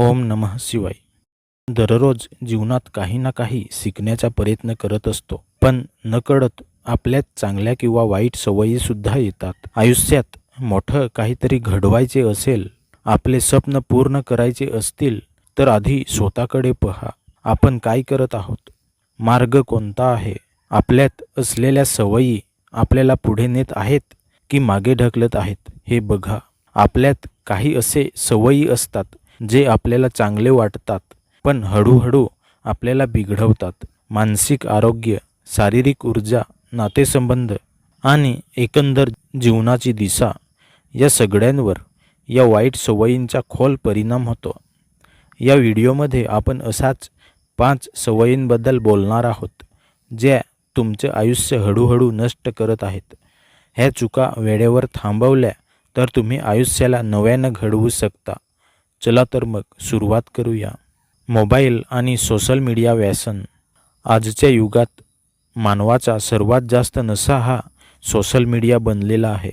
ओम नमः शिवाय. दररोज जीवनात काही ना काही शिकण्याचा प्रयत्न करत असतो. पण नकळत आपल्यात चांगल्या किंवा वाईट सवयीसुद्धा येतात. आयुष्यात मोठं काहीतरी घडवायचे असेल आपले स्वप्न पूर्ण करायचे असतील तर आधी स्वतःकडे पहा. आपण काय करत आहोत? मार्ग कोणता आहे? आपल्यात असलेल्या सवयी आपल्याला पुढे नेत आहेत की मागे ढकलत आहेत हे बघा. आपल्यात काही असे सवयी असतात जे आपल्याला चांगले वाटतात पण हळूहळू आपल्याला बिघडवतात. मानसिक आरोग्य शारीरिक ऊर्जा नातेसंबंध आणि एकंदर जीवनाची दिशा या सगळ्यांवर या वाईट सवयींचा खोल परिणाम होतो. या व्हिडिओमध्ये आपण असाच पाच सवयींबद्दल बोलणार आहोत ज्या तुमचे आयुष्य हळूहळू नष्ट करत आहेत. ह्या चुका वेळेवर थांबवल्या तर तुम्ही आयुष्याला नव्यानं घडवू शकता. चला तर मग सुरुवात करूया. मोबाईल आणि सोशल मीडिया व्यसन. आजच्या युगात मानवाचा सर्वात जास्त नसा हा सोशल मीडिया बनलेला आहे.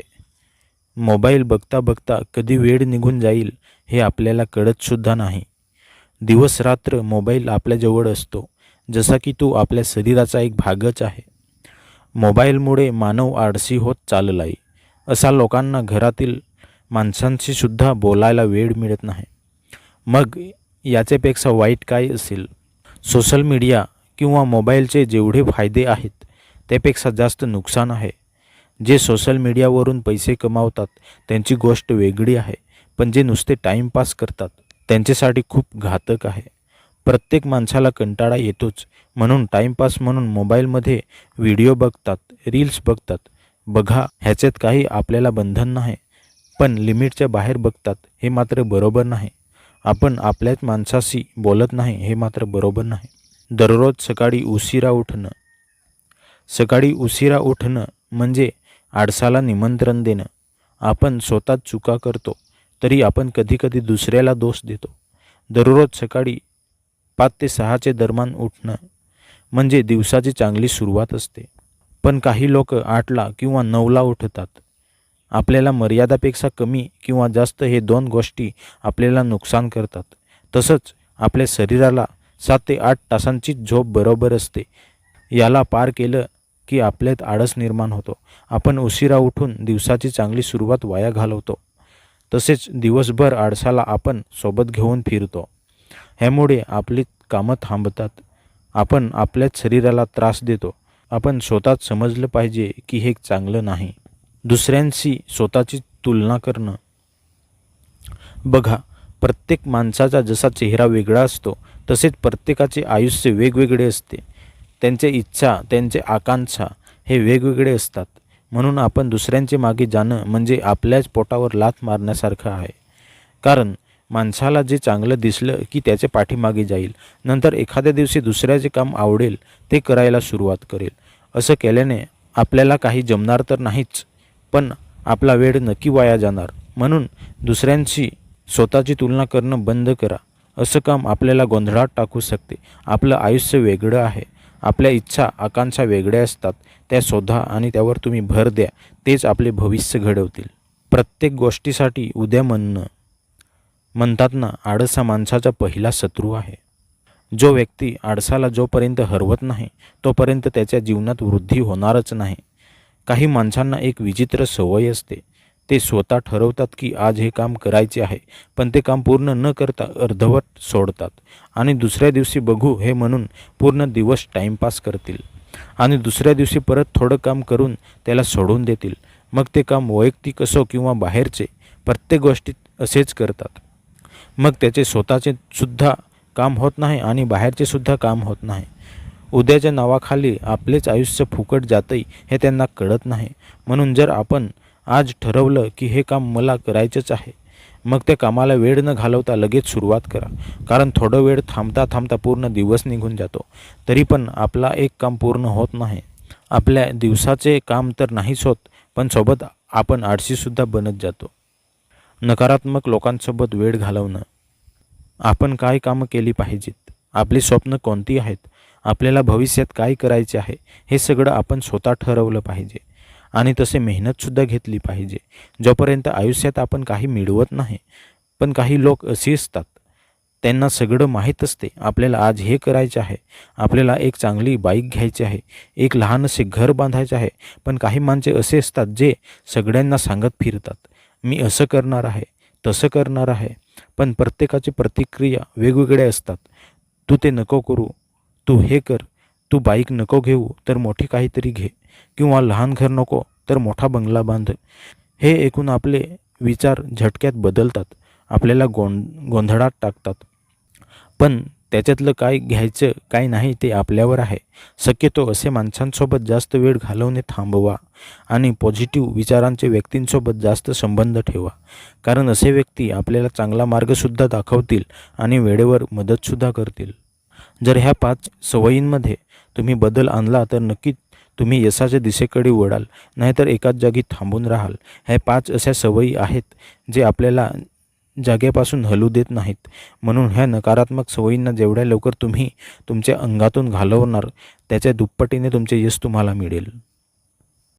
मोबाईल बघता बघता कधी वेळ निघून जाईल हे आपल्याला कळतसुद्धा नाही. दिवस रात्र मोबाईल आपल्याजवळ असतो जसा की तो आपल्या शरीराचा एक भागच आहे. मोबाईलमुळे मानव आळसी होत चालला आहे असा लोकांना घरातील माणसांशीसुद्धा बोलायला वेळ मिळत नाही. मग याच्यापेक्षा वाईट काय असेल? सोशल मीडिया किंवा मोबाईलचे जेवढे फायदे आहेत त्यापेक्षा जास्त नुकसान आहे. जे सोशल मीडियावरून पैसे कमावतात त्यांची गोष्ट वेगळी आहे पण जे नुसते टाईमपास करतात त्यांच्यासाठी खूप घातक आहे. प्रत्येक माणसाला कंटाळा येतोच म्हणून टाईमपास म्हणून मोबाईलमध्ये व्हिडिओ बघतात रील्स बघतात. बघा ह्याच्यात काही आपल्याला बंधन नाही पण लिमिटच्या बाहेर बघतात हे मात्र बरोबर नाही. आपण आपल्याच माणसाशी बोलत नाही हे मात्र बरोबर नाही. दररोज सकाळी उशिरा उठणं. सकाळी उशिरा उठणं म्हणजे आडसाला निमंत्रण देणं. आपण स्वतःच चुका करतो तरी आपण कधीकधी दुसऱ्याला दोष देतो. दररोज सकाळी पाच ते सहाचे दरम्यान उठणं म्हणजे दिवसाची चांगली सुरुवात असते. पण काही लोक आठला किंवा नऊला उठतात. आपल्याला मर्यादापेक्षा कमी किंवा जास्त हे दोन गोष्टी आपल्याला नुकसान करतात. तसंच आपल्या शरीराला सात ते आठ तासांचीच झोप बरोबर असते. याला पार केलं की आपल्यात आळस निर्माण होतो. आपण उशिरा उठून दिवसाची चांगली सुरुवात वाया घालवतो. तसेच दिवसभर आळसाला आपण सोबत घेऊन फिरतो. ह्यामुळे आपली कामं थांबतात. आपण आपल्याच शरीराला त्रास देतो. आपण स्वतःच समजलं पाहिजे की हे चांगलं नाही. दुसऱ्यांशी स्वतःची तुलना करणं. बघा प्रत्येक माणसाचा जसा चेहरा वेगळा असतो तसेच प्रत्येकाचे आयुष्य वेगवेगळे असते. त्यांचे इच्छा त्यांचे आकांक्षा हे वेगवेगळे असतात. म्हणून आपण दुसऱ्यांचे मागे जाणं म्हणजे आपल्याच पोटावर लाथ मारण्यासारखं आहे. कारण माणसाला जे चांगलं दिसलं की त्याच्या पाठीमागे जाईल. नंतर एखाद्या दिवशी दुसऱ्याचे काम आवडेल ते करायला सुरुवात करेल. असं केल्याने आपल्याला काही जमणार तर नाहीच. पण आपला वेळ नक्की वाया जाणार. म्हणून दुसऱ्यांशी स्वतःची तुलना करणं बंद करा. असं काम आपल्याला गोंधळात टाकू शकते. आपलं आयुष्य वेगळं आहे. आपल्या इच्छा आकांक्षा वेगळ्या असतात. त्या शोधा आणि त्यावर तुम्ही भर द्या. तेच आपले भविष्य घडवतील. प्रत्येक गोष्टीसाठी उद्या म्हणणं म्हणतात ना आळस हा माणसाचा पहिला शत्रू आहे. जो व्यक्ती आळसाला जोपर्यंत हरवत नाही तोपर्यंत त्याच्या जीवनात वृद्धी होणारच नाही. काही माणसांना एक विचित्र सवय असते. ते स्वतः ठरवतात की आज हे काम करायचे आहे पण ते काम पूर्ण न करता अर्धवट सोडतात. आणि दुसऱ्या दिवशी बघू हे म्हणून पूर्ण दिवस टाईमपास करतील. आणि दुसऱ्या दिवशी परत थोडं काम करून त्याला सोडून देतील. मग ते काम वैयक्तिक असो किंवा बाहेरचे प्रत्येक गोष्टीत असेच करतात. मग त्याचे स्वतःचे सुद्धा काम होत नाही आणि बाहेरचे सुद्धा काम होत नाही. उद्याच्या नावाखाली आपलेच आयुष्य फुकट जातंय हे त्यांना कळत नाही. म्हणून जर आपण आज ठरवलं की हे काम मला करायचंच आहे मग त्या कामाला वेळ न घालवता लगेच सुरुवात करा. कारण थोडं वेळ थांबता थांबता पूर्ण दिवस निघून जातो. तरी पण आपला एक काम पूर्ण होत नाही. आपल्या दिवसाचे काम तर नाहीच होत पण सोबत आपण आळशीसुद्धा बनत जातो. नकारात्मक लोकांसोबत वेळ घालवणं. आपण काय कामं केली पाहिजेत? आपली स्वप्न कोणती आहेत? आपल्याला भविष्यात काय करायचे आहे हे सगळं आपण स्वतः ठरवलं पाहिजे. आणि तसे मेहनतसुद्धा घेतली पाहिजे. जोपर्यंत आयुष्यात आपण काही मिळवत नाही पण काही लोक असे असतात त्यांना सगळं माहीत असते आपल्याला आज हे करायचे आहे आपल्याला एक चांगली बाईक घ्यायची आहे एक लहानसे घर बांधायचे आहे पण काही माणसे असे असतात जे सगळ्यांना सांगत फिरतात मी असं करणार आहे तसं करणार आहे. पण प्रत्येकाची प्रतिक्रिया वेगवेगळ्या असतात. तू ते नको करू तू हे कर. तू बाईक नको घेऊ तर मोठी काहीतरी घे. किंवा लहान घर नको तर मोठा बंगला बांध. हे ऐकून आपले विचार झटक्यात बदलतात. आपल्याला गों गोंधळात टाकतात. पण त्याच्यातलं काय घ्यायचं काय नाही ते आपल्यावर आहे. शक्यतो असे माणसांसोबत जास्त वेळ घालवणे थांबवा आणि पॉझिटिव्ह विचारांचे व्यक्तींसोबत जास्त संबंध ठेवा. कारण असे व्यक्ती आपल्याला चांगला मार्गसुद्धा दाखवतील आणि वेळेवर मदतसुद्धा करतील. जर ह्या पाच सवयींमध्ये तुम्ही बदल आणला तर नक्कीच तुम्ही यशाच्या दिशेकडे वळाल. नाहीतर एकाच जागी थांबून राहाल. ह्या पाच अशा सवयी आहेत जे आपल्याला जागेपासून हलू देत नाहीत. म्हणून ह्या नकारात्मक सवयींना जेवढ्या लवकर तुम्ही तुमच्या अंगातून घालवणार त्याच्या दुप्पटीने तुमचे यश तुम्हाला मिळेल.